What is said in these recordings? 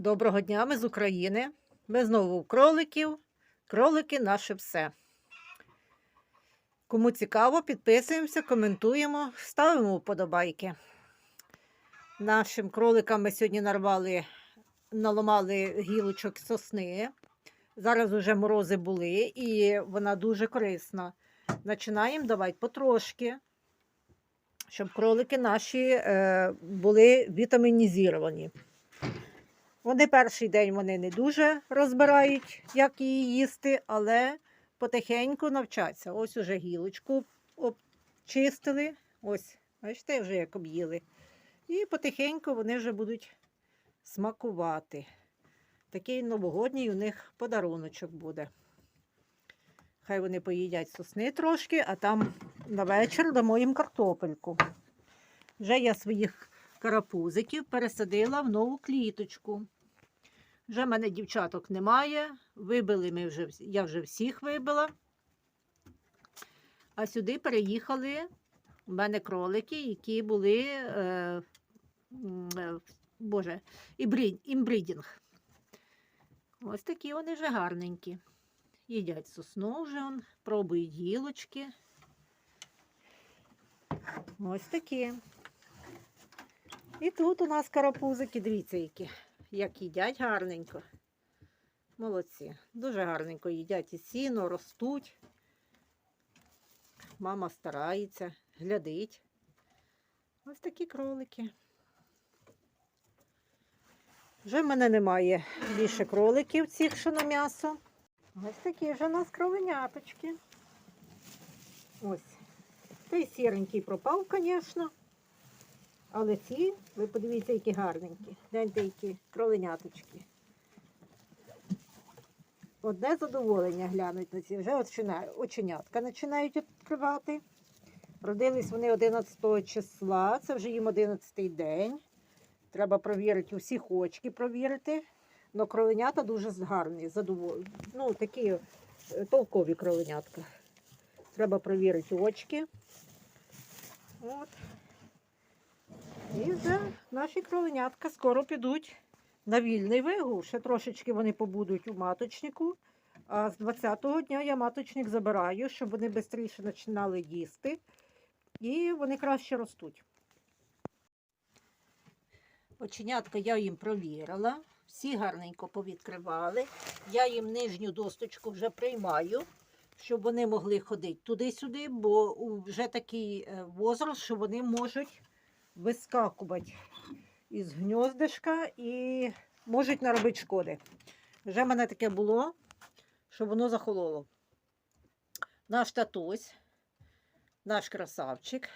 Доброго дня, ми з України. Ми знову у кроликів. Кролики наше все. Кому цікаво, підписуємося, коментуємо, ставимо вподобайки. Нашим кроликам ми сьогодні нарвали, наламали гілочок сосни. Зараз вже морози були і вона дуже корисна. Починаємо давати потрошки, щоб кролики наші е, були вітамінізовані. Вони перший день вони не дуже розбирають, як її їсти, але потихеньку навчаться. Ось уже гілочку обчистили. Ось, бачите, вже як об'їли. І потихеньку вони вже будуть смакувати. Такий новогодній у них подаруночок буде. Хай вони поїдять сосни трошки, а там на вечір дамо їм картопельку. Вже я своїх карапузиків пересадила в нову кліточку. Вже в мене дівчаток немає. Вибили ми вже, я вже всіх вибила. А сюди переїхали у мене кролики, які були, е, е, боже, імбридінг. Ось такі вони вже гарненькі. Їдять сосну вже, он, пробують гілочки. Ось такі. І тут у нас карапузики, дивіться, які, як їдять гарненько. Молодці. Дуже гарненько їдять і сіно, ростуть. Мама старається, глядить. Ось такі кролики. Вже в мене немає більше кроликів цих, що на м'ясо. Ось такі вже у нас кроленяточки. Ось. Той сіренький пропав, звісно. Але ці, ви подивіться, які гарненькі. Гляньте, які кроленяточки. Одне задоволення глянуть на ці. Вже оченятка починають відкривати. Родились вони 11 числа, це вже їм 11 день. Треба провірити усі очки провірити. Но кроленята дуже гарні, задоволені. Ну, такі е, толкові кроленятка. Треба провірити очки. От. І вже наші кроленятка скоро підуть на вільний вигул. Ще трошечки вони побудуть у маточнику. А з 20-го дня я маточник забираю, щоб вони швидше починали їсти. І вони краще ростуть. Оченятка я їм провірила. Всі гарненько повідкривали. Я їм нижню досточку вже приймаю, щоб вони могли ходити туди-сюди, бо вже такий е, возраст, що вони можуть вискакувати із гніздишка і можуть наробити шкоди. Вже в мене таке було, що воно захололо. Наш татусь, наш красавчик.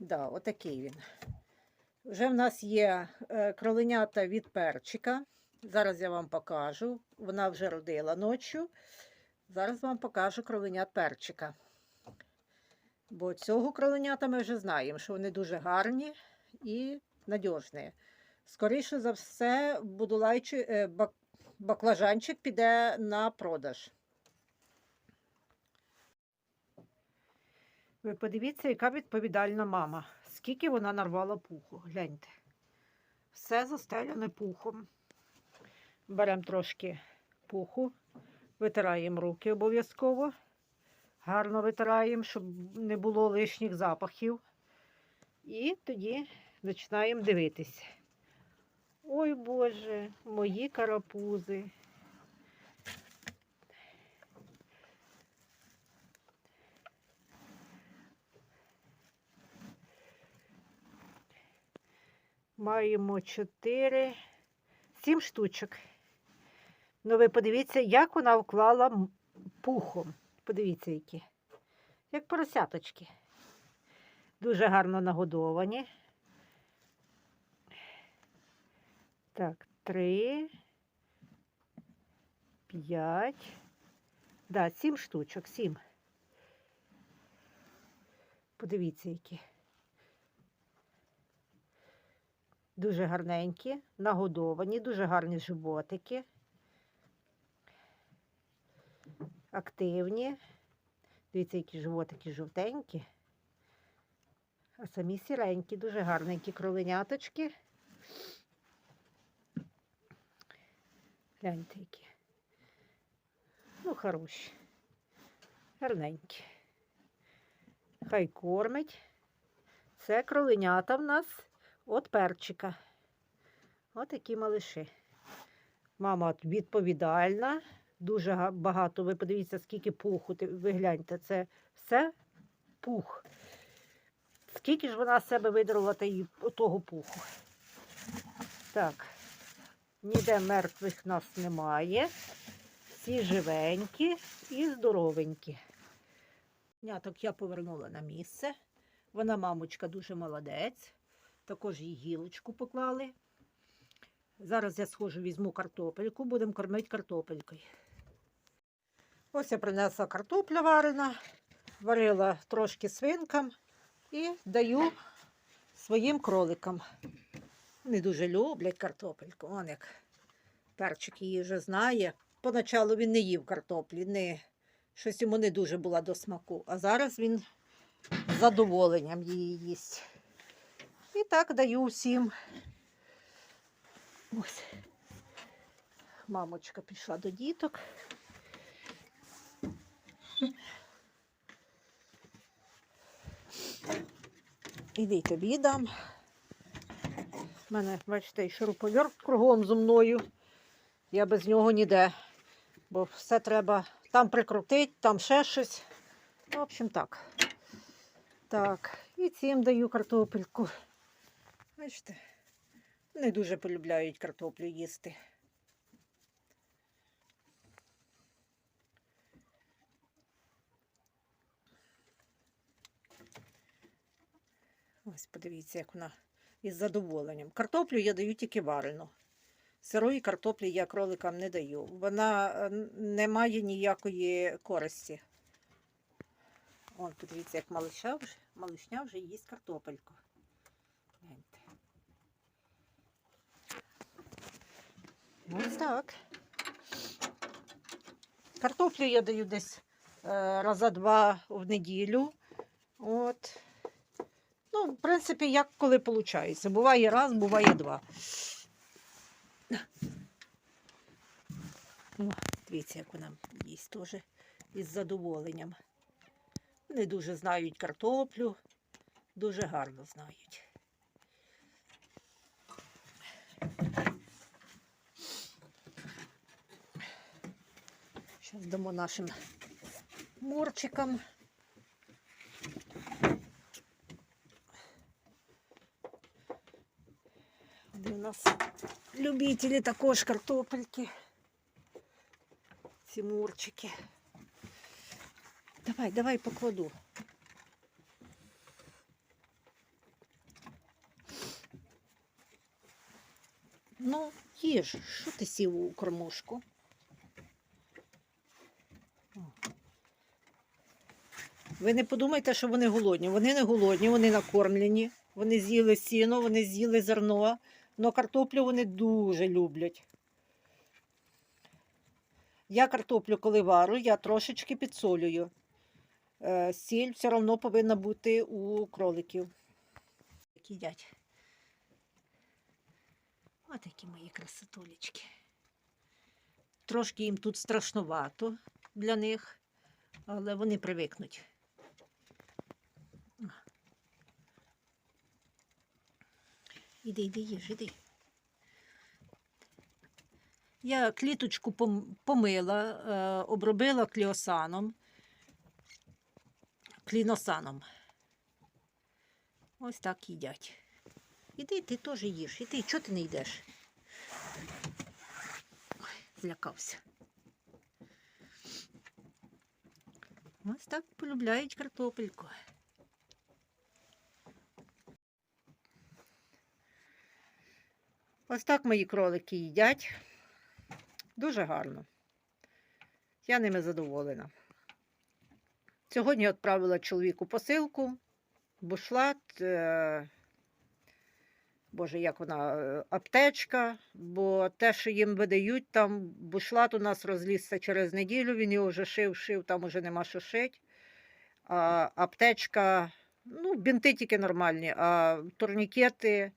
Да, отакий він. Вже в нас є е, кроленята від перчика. Зараз я вам покажу. Вона вже родила ночі. Зараз вам покажу кроленят перчика. Бо цього кроленята ми вже знаємо, що вони дуже гарні і надіжні. Скоріше за все, будулайчи, е, баклажанчик піде на продаж. Ви подивіться, яка відповідальна мама. Скільки вона нарвала пуху. Гляньте. Все застеляне пухом. Беремо трошки пуху, витираємо руки обов'язково. Гарно витираємо, щоб не було лишніх запахів. І тоді починаємо дивитись. Ой Боже, мої карапузи. Маємо 4, 7 штучок. Ну, ви подивіться, як вона вклала пухом. Подивіться, які. Як поросяточки. Дуже гарно нагодовані. Так, три, п'ять. Да, сім штучок, сім. Подивіться, які. Дуже гарненькі, нагодовані, дуже гарні животики. Активні. Дивіться, які животики жовтенькі. А самі сіренькі, дуже гарненькі кроленяточки. Гляньте які. Ну, хороші. Гарненькі. Хай кормить. Це кроленята в нас от перчика. От такі малиші. Мама відповідальна. Дуже багато. Ви подивіться, скільки пуху. Ви гляньте, це все пух. Скільки ж вона з себе видрала того пуху? Так, ніде мертвих нас немає. Всі живенькі і здоровенькі. Няток я повернула на місце. Вона, мамочка, дуже молодець. Також їй гілочку поклали. Зараз я схожу, візьму картопельку, будемо кормити картопелькою. Ось я принесла картопля варена, варила трошки свинкам і даю своїм кроликам. Вони дуже люблять картопельку. Он як перчик її вже знає. Поначалу він не їв картоплі, не, щось йому не дуже була до смаку. А зараз він з задоволенням її їсть. І так даю всім. Ось. Мамочка пішла до діток. Іди тобі дам. У мене, бачите, і шуруповерт кругом зо мною. Я без нього ніде. Бо все треба там прикрутити, там ще щось. В общем, так. Так, і цим даю картопельку. Бачите, не дуже полюбляють картоплю їсти. Ось подивіться, як вона із задоволенням. Картоплю я даю тільки варену. Сирої картоплі я кроликам не даю. Вона е, не має ніякої користі. От, подивіться, як малиша вже, малишня вже їсть картопельку. Ось так. Картоплю я даю десь е, раза два в неділю. От. Ну, в принципі, як коли виходить. Буває раз, буває два. О, дивіться, як вона їсть теж із задоволенням. Не дуже знають картоплю, дуже гарно знають. Зараз дамо нашим морчикам. Де у нас любителі також картопельки. Ці мурчики. Давай, давай покладу. Ну, їж, що ти сів у кормушку? Ви не подумайте, що вони голодні. Вони не голодні, вони накормлені. Вони з'їли сіно, вони з'їли зерно, але картоплю вони дуже люблять. Я картоплю, коли варю, я трошечки підсолюю. Е, Сіль все одно повинна бути у кроликів. Як їдять. Ось такі мої красотулечки. Трошки їм тут страшнувато для них, але вони привикнуть. Іди, іди, їж, іди. Я кліточку помила, е, обробила кліосаном, кліносаном. Ось так їдять. Іди, ти теж їж. Іди, чого ти не йдеш? Ой, злякався. Ось так полюбляють картопельку. Ось так мої кролики їдять. Дуже гарно. Я ними задоволена. Сьогодні відправила чоловіку посилку, бушлат, е, боже, як вона, е, аптечка, бо те, що їм видають, там бушлат у нас розлізся через неділю, він його вже шив, шив, там уже нема що шить. А аптечка, ну, бінти тільки нормальні, а турнікети,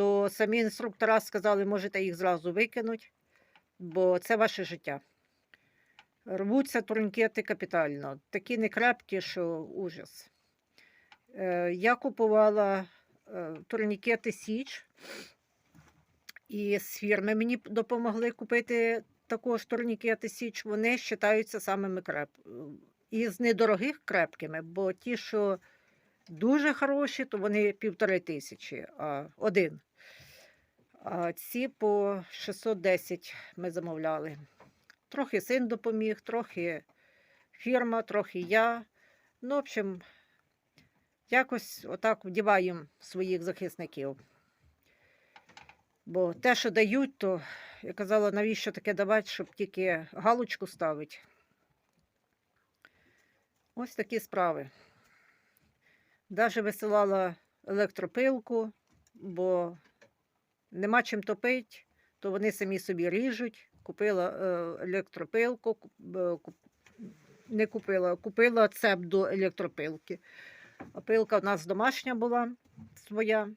то самі інструктора сказали, можете їх зразу викинути. бо це ваше життя. Рвуться турнікети капітально, такі некрепкі, що ужас. Е, Я купувала е, турнікети Січ, і з фірми мені допомогли купити також турнікети Січ. Вони вважаються самими креп... і з недорогих крепкими, бо ті, що дуже хороші, то вони півтори тисячі, а один. Ці по 610 ми замовляли. Трохи син допоміг, трохи фірма, трохи я. Ну, в общем, якось отак вдіваємо своїх захисників. Бо те, що дають, то я казала, навіщо таке давати, щоб тільки галочку ставити. Ось такі справи. Даже висилала електропилку, бо нема чим топити, то вони самі собі ріжуть. Купила е, електропилку, е, не купила, купила цеп до електропилки. А пилка в нас домашня була своя.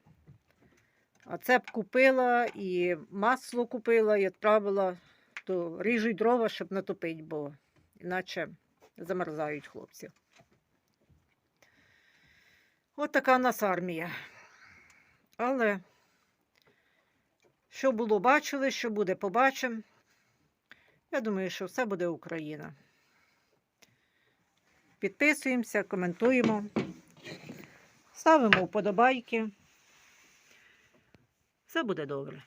А цеп купила і масло купила, і відправила, то ріжуть дрова, щоб натопити, бо іначе замерзають хлопці. От така в нас армія. Але що було, бачили, що буде, побачимо. Я думаю, що все буде Україна. Підписуємося, коментуємо, ставимо вподобайки. Все буде добре.